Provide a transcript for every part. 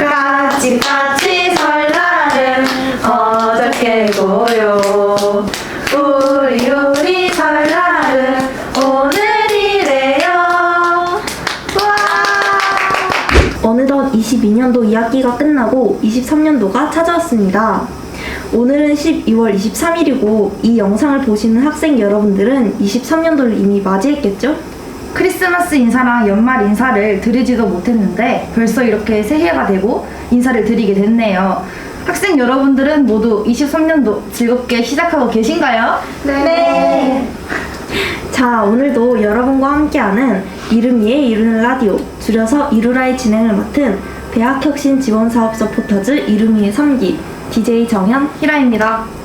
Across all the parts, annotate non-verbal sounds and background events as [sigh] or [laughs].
까치까치 설날은 어저께 고요 우리 우리 설날은 오늘이래요 와 어느덧 22년도 2학기가 끝나고 23년도가 찾아왔습니다. 오늘은 12월 23일이고 이 영상을 보시는 학생 여러분들은 23년도를 이미 맞이했겠죠? 크리스마스 인사랑 연말 인사를 드리지도 못했는데 벌써 이렇게 새해가 되고 인사를 드리게 됐네요. 학생 여러분들은 모두 23년도 즐겁게 시작하고 계신가요? 네. 자, 오늘도 여러분과 함께하는 이름이의 이루는 라디오, 줄여서 이루라의 진행을 맡은 대학혁신 지원사업 서포터즈 이름 이의 3기 DJ 정현 히라입니다.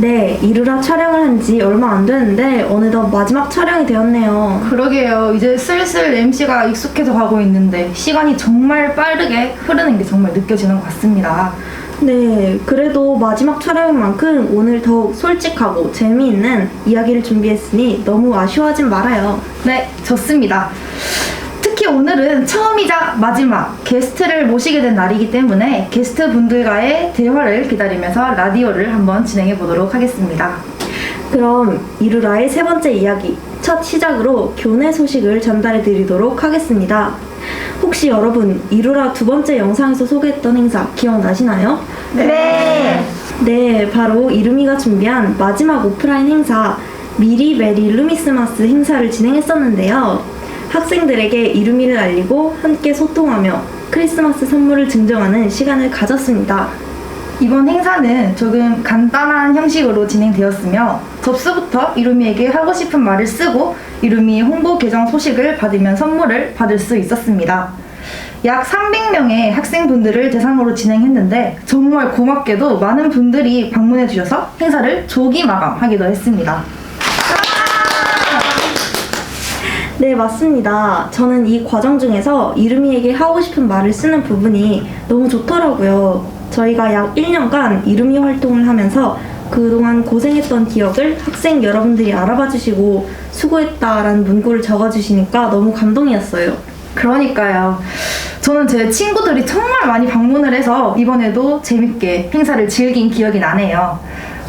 네, 이루라 촬영을 한 지 얼마 안 됐는데 어느덧 마지막 촬영이 되었네요. 그러게요. 이제 슬슬 MC가 익숙해져 가고 있는데 시간이 정말 빠르게 흐르는 게 정말 느껴지는 것 같습니다. 네, 그래도 마지막 촬영인 만큼 오늘 더욱 솔직하고 재미있는 이야기를 준비했으니 너무 아쉬워하진 말아요. 네, 좋습니다. 특히 오늘은 처음이자 마지막 게스트를 모시게 된 날이기 때문에 게스트 분들과의 대화를 기다리면서 라디오를 한번 진행해 보도록 하겠습니다. 그럼 이루라의 세 번째 이야기, 첫 시작으로 교내 소식을 전달해 드리도록 하겠습니다. 혹시 여러분 이루라 두 번째 영상에서 소개했던 행사 기억나시나요? 네. 네, 바로 이루미가 준비한 마지막 오프라인 행사 미리 메리 루미스마스 행사를 진행했었는데요. 학생들에게 이루미를 알리고 함께 소통하며 크리스마스 선물을 증정하는 시간을 가졌습니다. 이번 행사는 조금 간단한 형식으로 진행되었으며 접수부터 이루미에게 하고 싶은 말을 쓰고 이루미 홍보 계정 소식을 받으면 선물을 받을 수 있었습니다. 약 300명의 학생분들을 대상으로 진행했는데 정말 고맙게도 많은 분들이 방문해 주셔서 행사를 조기 마감하기도 했습니다. 네, 맞습니다. 저는 이 과정 중에서 이루미에게 하고 싶은 말을 쓰는 부분이 너무 좋더라고요. 저희가 약 1년간 이루미 활동을 하면서 그동안 고생했던 기억을 학생 여러분들이 알아봐 주시고 수고했다라는 문구를 적어 주시니까 너무 감동이었어요. 그러니까요. 저는 제 친구들이 정말 많이 방문을 해서 이번에도 재밌게 행사를 즐긴 기억이 나네요.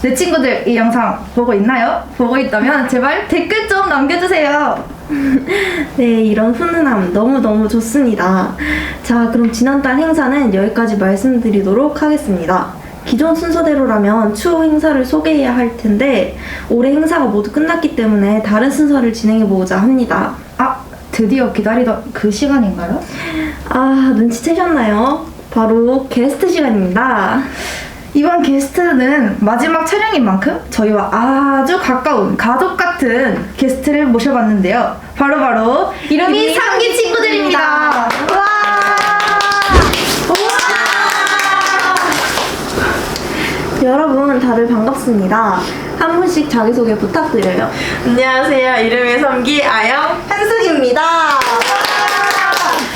내 친구들 이 영상 보고 있나요? 보고 있다면 제발 댓글 좀 남겨주세요. [laughs] 네, 이런 훈훈함 너무너무 좋습니다. 자, 그럼 지난달 행사는 여기까지 말씀드리도록 하겠습니다. 기존 순서대로라면 추후 행사를 소개해야 할 텐데 올해 행사가 모두 끝났기 때문에 다른 순서를 진행해보고자 합니다. 아, 드디어 기다리던 그 시간인가요? 아, 눈치채셨나요? 바로 게스트 시간입니다. 이번 게스트는 마지막 촬영인 만큼 저희와 아주 가까운 가족 같은 게스트를 모셔봤는데요. 바로바로 이름이 이름이 상기 친구들입니다. 와! 여러분 다들 반갑습니다. 한 분씩 자기소개 부탁드려요. 안녕하세요. 이름의 섬기 아영 한숙입니다.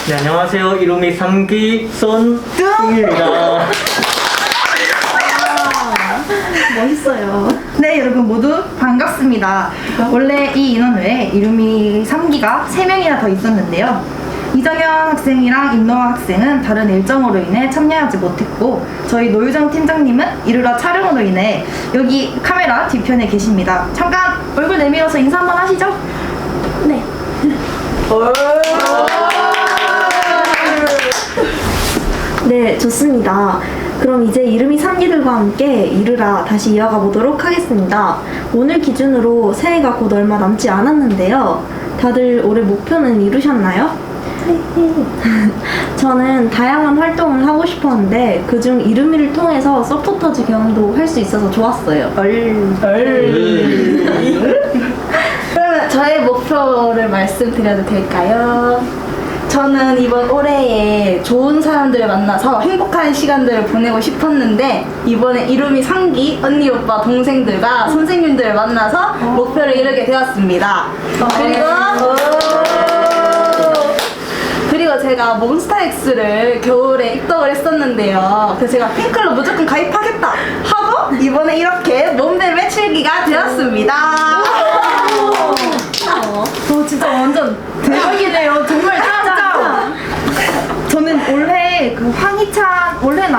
네, 안녕하세요. 이름이 3기 손승입니다. 멋있어요. 네, 여러분 모두 반갑습니다. 원래 이 인원 외에 이름이 3기가 3명이나 더 있었는데요. 이정현 학생이랑 임노아 학생은 다른 일정으로 인해 참여하지 못했고 저희 노유정 팀장님은 이르라 촬영으로 인해 여기 카메라 뒤편에 계십니다. 잠깐 얼굴 내밀어서 인사 한번 하시죠. 네. 네, 좋습니다. 그럼 이제 이름이 3기들과 함께 이르라 다시 이어가 보도록 하겠습니다. 오늘 기준으로 새해가 곧 얼마 남지 않았는데요. 다들 올해 목표는 이루셨나요? [laughs] 저는 다양한 활동을 하고 싶었는데 그중 이름이를 통해서 서포터즈 경험도 할 수 있어서 좋았어요. [laughs] 그러면 저의 목표를 말씀드려도 될까요? 저는 이번 올해에 좋은 사람들을 만나서 행복한 시간들을 보내고 싶었는데 이번에 이름이 상기 언니 오빠 동생들과 선생님들을 만나서 목표를 이루게 되었습니다. 그리고 그리고 제가 몬스타엑스를 겨울에 입덕을 했었는데요. 그래서 제가 팬클럽 무조건 가입하겠다 하고 이번에 이렇게 몸매 매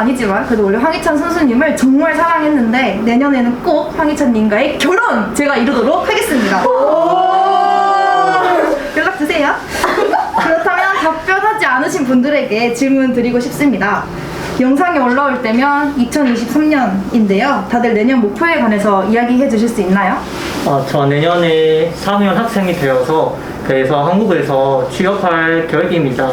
아니지만 그래도 원래 황희찬 선수님을 정말 사랑했는데 내년에는 꼭 황희찬님과의 결혼 제가 이루도록 하겠습니다. 연락 주세요. 그렇다면 답변하지 않으신 분들에게 질문 드리고 싶습니다. 영상이 올라올 때면 2023년인데요. 다들 내년 목표에 관해서 이야기해 주실 수 있나요? 어, 저 내년에 4학년 학생이 되어서 그래서 한국에서 취업할 계획입니다.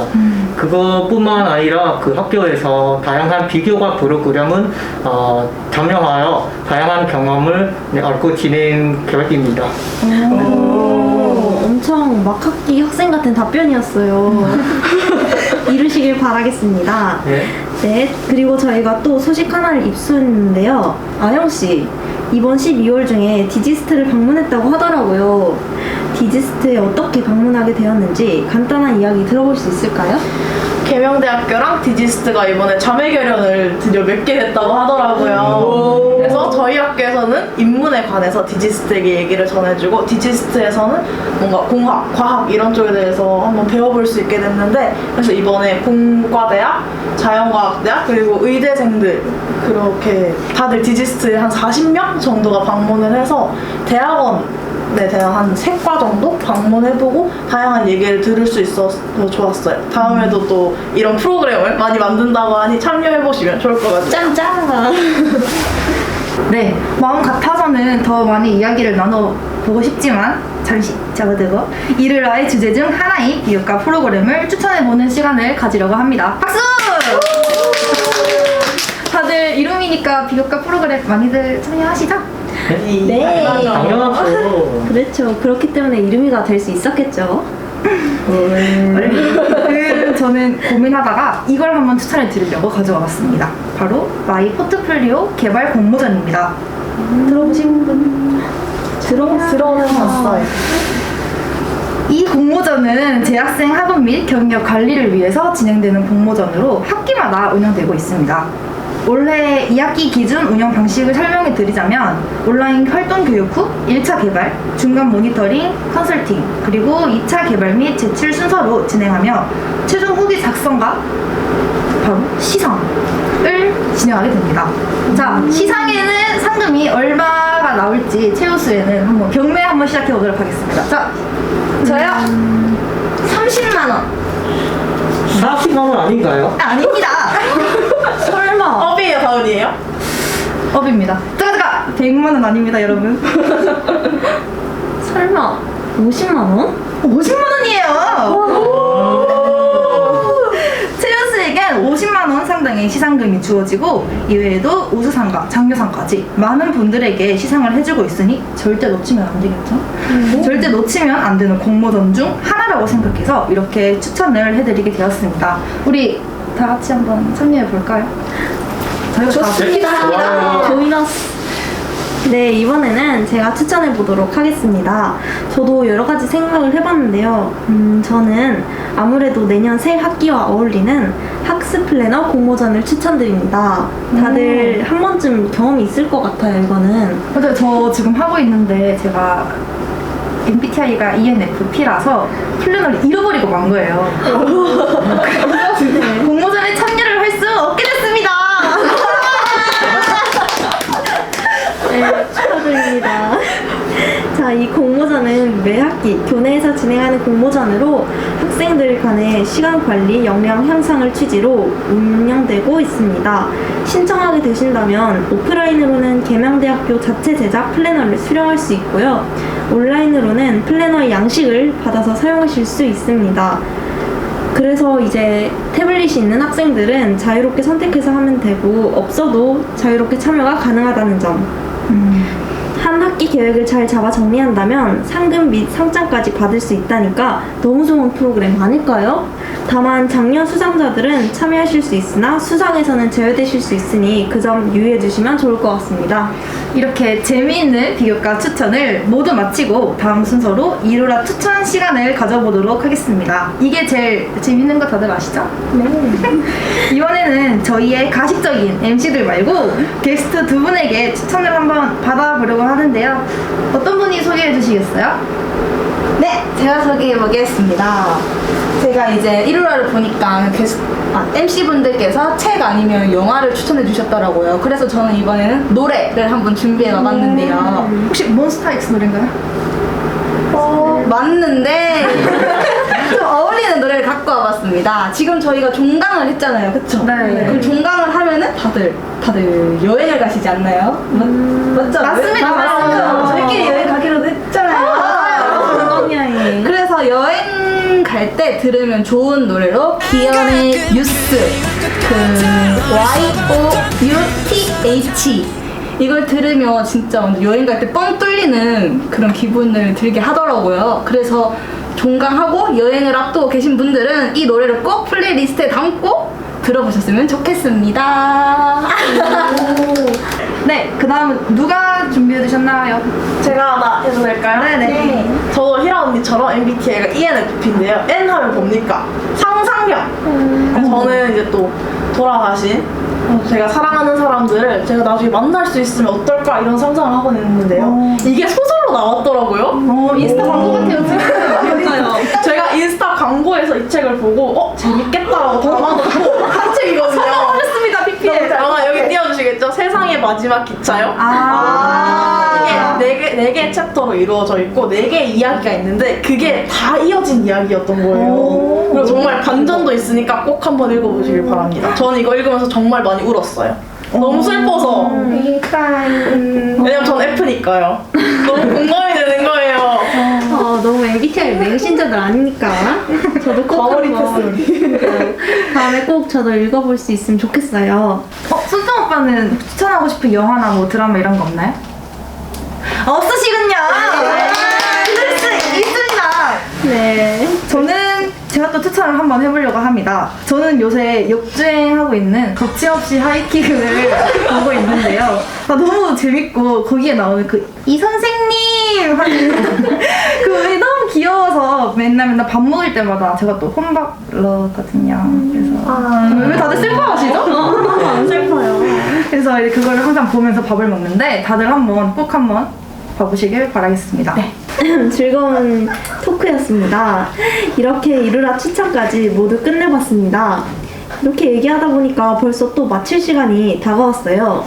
그것뿐만 아니라 그 학교에서 다양한 비교과 프로그램은 어, 참여하여 다양한 경험을 네, 얻고 지낸 계획입니다. 오, 엄청 막 학기 학생 같은 답변이었어요. [laughs] 이루시길 바라겠습니다. 네. 네, 그리고 저희가 또 소식 하나를 입수했는데요. 아영씨, 이번 12월 중에 디지스트를 방문했다고 하더라고요. 디지스트에 어떻게 방문하게 되었는지 간단한 이야기 들어볼 수 있을까요? 계명대학교랑 디지스트가 이번에 자매 결연을 드디어 맺게 됐다고 하더라고요. 그래서 저희 학교에서는 인문에 관해서 디지스트에게 얘기를 전해주고 디지스트에서는 뭔가 공학, 과학 이런 쪽에 대해서 한번 배워볼 수 있게 됐는데 그래서 이번에 공과대학, 자연과학대학 그리고 의대생들 그렇게 다들 디지스트에 한 40명 정도가 방문을 해서 대학원 네, 대한 한 3과 정도 방문해보고 다양한 얘기를 들을 수 있어서 좋았어요. 다음에도 또 이런 프로그램을 많이 만든다고 하니 참여해보시면 좋을 것 같아요. 짱짱! [laughs] 네, 마음 같아서는 더 많이 이야기를 나눠보고 싶지만 잠시 접어두고 이를 나의 주제 중 하나인 비교과 프로그램을 추천해보는 시간을 가지려고 합니다. 박수! 다들 이름이니까 비교과 프로그램 많이들 참여하시죠? 네. 당연하죠. 그렇죠. 그렇기 때문에 이름이가 될 수 있었겠죠. [laughs] 그 저는 고민하다가 이걸 한번 추천해 드리려고 가져와 봤습니다. 바로 마이 포트폴리오 개발 공모전입니다. 들어보신 분? 들어봤어요. 들어는 봤어요. 이 공모전은 재학생 학업 및 경력 관리를 위해서 진행되는 공모전으로 학기마다 운영되고 있습니다. 올해 2학기 기준 운영 방식을 설명해 드리자면 온라인 활동 교육 후 1차 개발, 중간 모니터링, 컨설팅, 그리고 2차 개발 및 제출 순서로 진행하며 최종 후기 작성과 바로 시상을 진행하게 됩니다. 자, 시상에는 상금이 얼마가 나올지 최우수에는 한번 경매 한번 시작해 보도록 하겠습니다. 자, 저요? 30만 원. 40만 원 아닌가요? 아닙니다. 설마. 업이에요, 다운이에요? 업입니다. 뜨가 뜨가 100만 원 아닙니다, 여러분. 설마 50만 원? 50만 원이에요. 최우수에겐 50만 원 상당의 시상금이 주어지고 이외에도 우수상과 장려상까지 많은 분들에게 시상을 해주고 있으니 절대 놓치면 안 되겠죠. 절대 놓치면 안 되는 공모전 중 하나라고 생각해서 이렇게 추천을 해드리게 되었습니다. 우리 다 같이 한번 참여해 볼까요? 저희가 좋습니다. 좋아요. 조이너스. 네, 이번에는 제가 추천해 보도록 하겠습니다. 저도 여러 가지 생각을 해봤는데요. 음, 저는 아무래도 내년 새 학기와 어울리는 학습 플래너 공모전을 추천드립니다. 다들 한 번쯤 경험이 있을 것 같아요, 이거는. 맞아요. 저 지금 하고 있는데 제가 MBTI가 ENFP라서 플래너를 잃어버리고 만 거예요. 그래서 [laughs] 공모전에 참여를 할 수 없게 됐습니다. 네, 축하드립니다. 자, 이 공모전은 매 학기 교내에서 진행하는 공모전으로 학생들 간의 시간 관리, 역량 향상을 취지로 운영되고 있습니다. 신청하게 되신다면 오프라인으로는 계명대학교 자체 제작 플래너를 수령할 수 있고요. 온라인으로는 플래너의 양식을 받아서 사용하실 수 있습니다. 그래서 이제 태블릿이 있는 학생들은 자유롭게 선택해서 하면 되고 없어도 자유롭게 참여가 가능하다는 점. 한 학기 계획을 잘 잡아 정리한다면 상금 및 상장까지 받을 수 있다니까 너무 좋은 프로그램 아닐까요? 다만 작년 수상자들은 참여하실 수 있으나 수상에서는 제외되실 수 있으니 그 점 유의해 주시면 좋을 것 같습니다. 이렇게 재미있는 비교과 추천을 모두 마치고 다음 순서로 이로라 추천 시간을 가져보도록 하겠습니다. 이게 제일 재밌는 거 다들 아시죠? 네. [laughs] 이번에는 저희의 가식적인 MC들 말고 게스트 두 분에게 추천을 한번 받아보려고 하는데요. 어떤 분이 소개해 주시겠어요? 네, 제가 소개해 보겠습니다. 제가 이제 1화를 보니까 게스, 아, MC분들께서 책 아니면 영화를 추천해 주셨더라고요. 그래서 저는 이번에는 노래를 한번 준비해 와봤는데요. 혹시 몬스타엑스 노래인가요? 어, 맞는데 [laughs] 좀 어울리는 노래를 갖고 와봤습니다. 지금 저희가 종강을 했잖아요, 그쵸? 네. 그럼 종강을 하면은 다들 다들 여행을 가시지 않나요? 맞, 맞죠? 맞습니다. 맞습니다. 저희끼리 여행 가기로 했잖아요. 여행. 그래서 여행 갈 때 들으면 좋은 노래로 기현의 유스 그 Y O U T H 이걸 들으면 진짜 여행 갈 때 뻥 뚫리는 그런 기분을 들게 하더라고요. 그래서 종강하고 여행을 앞두고 계신 분들은 이 노래를 꼭 플레이리스트에 담고 들어보셨으면 좋겠습니다. [laughs] 네, 그 다음 누가 준비해 주셨나요? 제가 하나 해도 될까요? 네네. 저도 히라 언니처럼 MBTI가 ENFP인데요. N 하면 뭡니까? 상상력. 저는 이제 또 돌아가신 어, 제가 사랑하는 사람들을 제가 나중에 만날 수 있으면 어떨까 이런 상상을 하고 있는데요. 이게 소설로 나왔더라고요. 어, 인스타 광고 같아요, [laughs] 지금. 제가 인스타 광고에서 이 책을 보고 어 재밌겠다라고 담아놓고 한 책이거든요. 하셨습니다, PPL. 아마 여기 띄워주시겠죠? 세상의 마지막 기차요. 아. 이게 네 개, 네 챕터로 이루어져 있고 네 개의 이야기가 있는데 그게 다 이어진 이야기였던 거예요. 그리고 정말 반전도 있으니까 꼭 한번 읽어보시길 바랍니다. 저는 이거 읽으면서 정말 많이 울었어요. 너무 슬퍼서. 왜냐면 전 F니까요. 너무 공감이 되는 거예요. 어, 너무 MBTI 맹신자들 아닙니까? 저도 꼭 한번 네, 다음에 꼭 저도 읽어볼 수 있으면 좋겠어요. 어, 순정 오빠는 추천하고 싶은 영화나 뭐 드라마 이런 거 없나요? 들을 수 있습니다. 네. 저는 제가 또 추천을 한번 해보려고 합니다. 저는 요새 역주행하고 있는 거침없이 하이킥을 [laughs] 보고 있는데요. 아, 너무 재밌고 거기에 나오는 그 이 선생님 하는 [laughs] 그왜 너무 귀여워서 맨날 맨날 밥 먹을 때마다 제가 또 혼밥러거든요. 그래서 왜 다들 슬퍼하시죠? 안 슬퍼요. 그래서 이제 그걸 항상 보면서 밥을 먹는데 다들 한번 꼭 한번 봐보시길 바라겠습니다. [laughs] 즐거운 토크였습니다. 이렇게 이르라 추천까지 모두 끝내봤습니다. 이렇게 얘기하다 보니까 벌써 또 마칠 시간이 다가왔어요.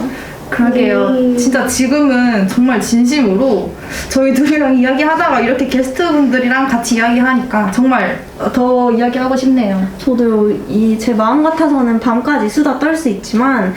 그러게요. 네. 진짜 지금은 정말 진심으로 저희 둘이랑 이야기하다가 이렇게 게스트분들이랑 같이 이야기하니까 정말 더 이야기하고 싶네요. 저도 이 제 마음 같아서는 밤까지 수다 떨 수 있지만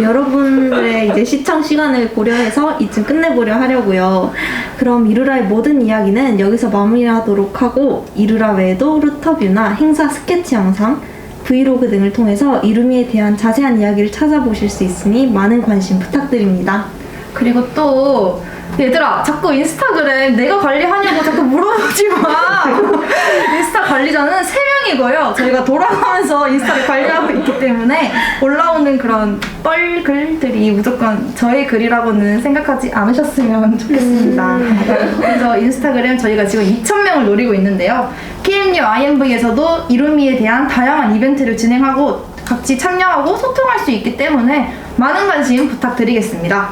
여러분들의 [laughs] 이제 시청 시간을 고려해서 이쯤 끝내보려 하려고요. 그럼 이루라의 모든 이야기는 여기서 마무리하도록 하고 이루라 외에도 루터뷰나 행사 스케치 영상, 브이로그 등을 통해서 이루미에 대한 자세한 이야기를 찾아보실 수 있으니 많은 관심 부탁드립니다. 그리고 또 얘들아 자꾸 인스타그램 내가 관리하냐고 자꾸 물어보지 마. [laughs] 인스타 관리자는 세명 이고요. 저희가 돌아가면서 인스타를 관리하고 있기 때문에 올라오는 그런 뻘 글들이 무조건 저의 글이라고는 생각하지 않으셨으면 좋겠습니다. 그래서 인스타그램 저희가 지금 2,000명을 노리고 있는데요. KMU IMV에서도 이루미에 대한 다양한 이벤트를 진행하고 같이 참여하고 소통할 수 있기 때문에 많은 관심 부탁드리겠습니다.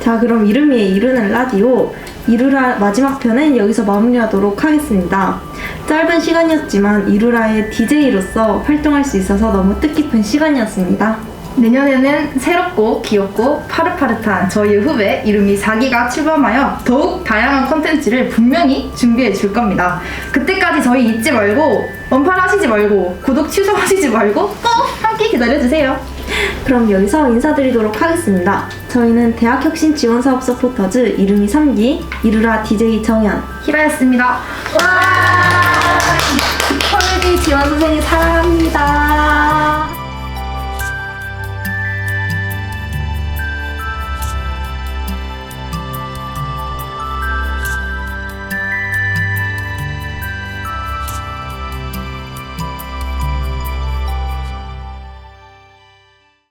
자, 그럼 이름이의 이루는 라디오 이루라 마지막 편은 여기서 마무리하도록 하겠습니다. 짧은 시간이었지만 이루라의 DJ로서 활동할 수 있어서 너무 뜻깊은 시간이었습니다. 내년에는 새롭고 귀엽고 파릇파릇한 저희 후배 이름이 4기가 출범하여 더욱 다양한 컨텐츠를 분명히 준비해 줄 겁니다. 그때까지 저희 잊지 말고 원팔 하시지 말고 구독 취소하시지 말고 꼭 함께 기다려주세요. [laughs] 그럼 여기서 인사드리도록 하겠습니다. 저희는 대학혁신 지원 사업 서포터즈 이름이 3기 이루라 DJ 정현 히라였습니다. 커뮤니티 지원 선생님 사랑